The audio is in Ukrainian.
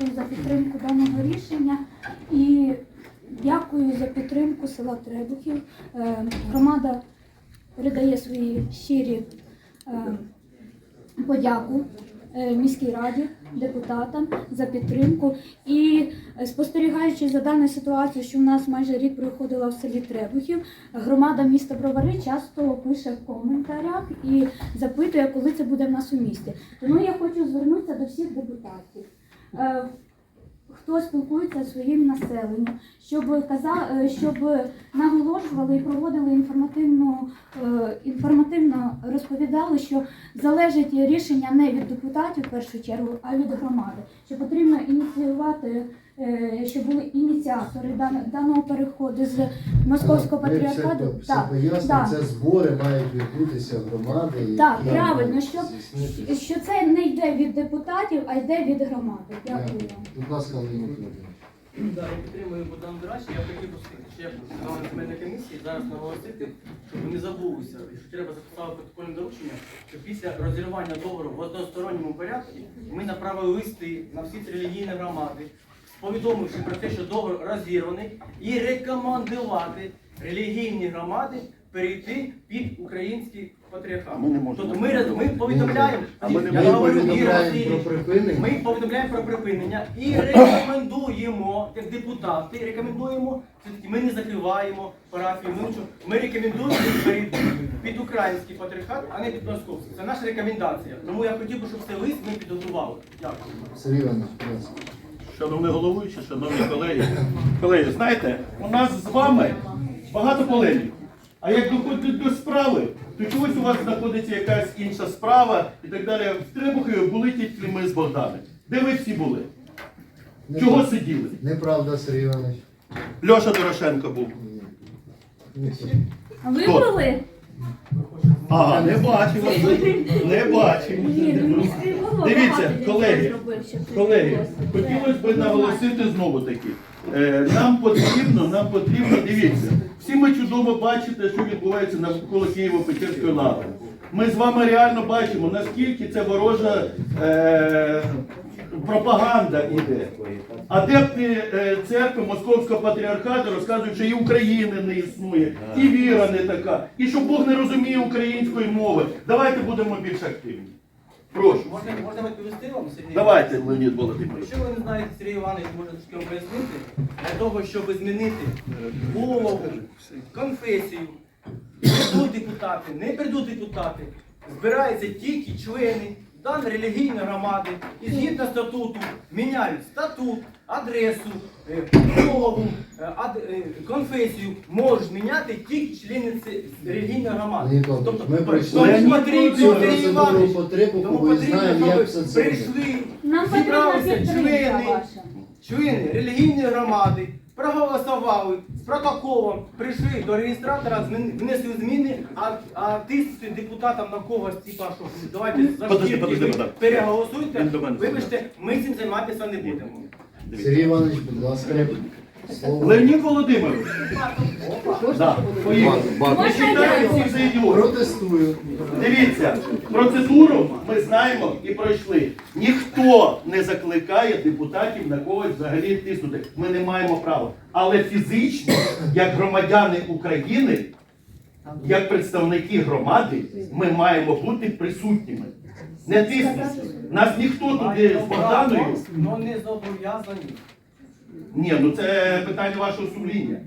дякую за підтримку даного рішення і дякую за підтримку села Требухів. Е, Громада передає свої щирі е, подяку е, міській раді, депутатам за підтримку. І спостерігаючи за даною ситуацією, що в нас майже рік проходила в селі Требухів, громада міста Бровари часто пише в коментарях і запитує, коли це буде в нас у місті. Тому я хочу звернутися до всіх депутатів. Е, Хто спілкується зі своїм населенням, щоб каза, е, щоб наголошували і проводили інформативну е, інформативно розповідали, що залежить рішення не від депутатів в першу чергу, а від громади. Що потрібно ініціювати, е, щоб були ініціатори даного переходу з московського все, патріархату. все Так, пояснимо, так. це збори мають відбутися громади. Так, правильно, щоб- здійснити. що це не йде від депутатів, а йде від громади. Дякую вам. Будь ласка. Да, я підтримую Богдан Драч. Я хотів би ще на земельній комісії зараз наголосити, щоб не забулося, що треба записати протокольне доручення, що після розірвання договору в односторонньому порядку ми направили листи на всі релігійні громади, повідомивши про те, що договор розірваний, і рекомендувати релігійні громади перейти під український патріархат. Ми не можемо. Тобто ми, ми повідомляємо, А ми не я Ми говорю, Ігор повідомляємо Васильович, про припинення. ми повідомляємо про припинення і рекомендуємо, як депутати, рекомендуємо, все-таки ми не закриваємо парафію, ми, нічого. ми рекомендуємо перейти під український патріархат, а не під московський. Це наша рекомендація. Тому я хотів би, щоб цей лист ми підготували. Дякую. Сергій Іванович, будь ласка. Шановний головуючий, шановні колеги. Колеги, знаєте, у нас з вами багато полемік. А як доходить до справи, то чогось у вас знаходиться якась інша справа і так далі. В Требухові були тільки ми з Богданом. Де ви всі були? Чого Неправда. сиділи? Неправда, Сергій Іванович. Льоша Дорошенко був. Ні. А ви Хто? були? Ага, не бачив. вас. Не бачив. Дивіться, колеги, Колеги, хотілося б наголосити знову таки. Е, Нам потрібно, нам потрібно, дивіться, всі ми чудово бачите, що відбувається навколо Києво-Печерської лави. Ми з вами реально бачимо, наскільки це ворожа е, пропаганда іде. Адепти е, церкви Московського патріархату розказують, що і України не існує, і віра не така, і що Бог не розуміє української мови. Давайте будемо більш активні. Прошу. Можна, можна відповісти вам, Сергій? Давайте, Леонід Володимирович. Якщо ви не знаєте, Сергій Іванович, може трошки вам пояснити, для того, щоб змінити голову, конфесію, прийдуть депутати, не прийдуть депутати, збираються тільки члени даної релігійної громади. І згідно статуту міняють статут, адресу, е, голову, е, ад- е, конфесію. Можуть міняти тільки члени релігійної громади. Володимирович, ми пройшли тому потрібно, Іванович, тому потрібно, щоб прийшли, зібралися члени, члени релігійної громади, проголосували протоколом, прийшли до реєстратора, внесли зміни, а, а тиснути депутатам на когось, типа, що давайте Подожди, подожди, подожди. переголосуйте, Він до мене вибачте, ми цим займатися не будемо. Сергій Іванович, будь ласка. Леонід Володимирович. Да, поїхали. За ідіотів. Протестую. Дивіться, процедуру ми знаємо і пройшли. Ніхто не закликає депутатів на когось взагалі тиснути. Ми не маємо права. Але фізично, як громадяни України, як представники громади, ми маємо бути присутніми. Не тиснути. Нас ніхто туди з Богданою. але не зобов'язані. Ні, ну це питання вашого сумління.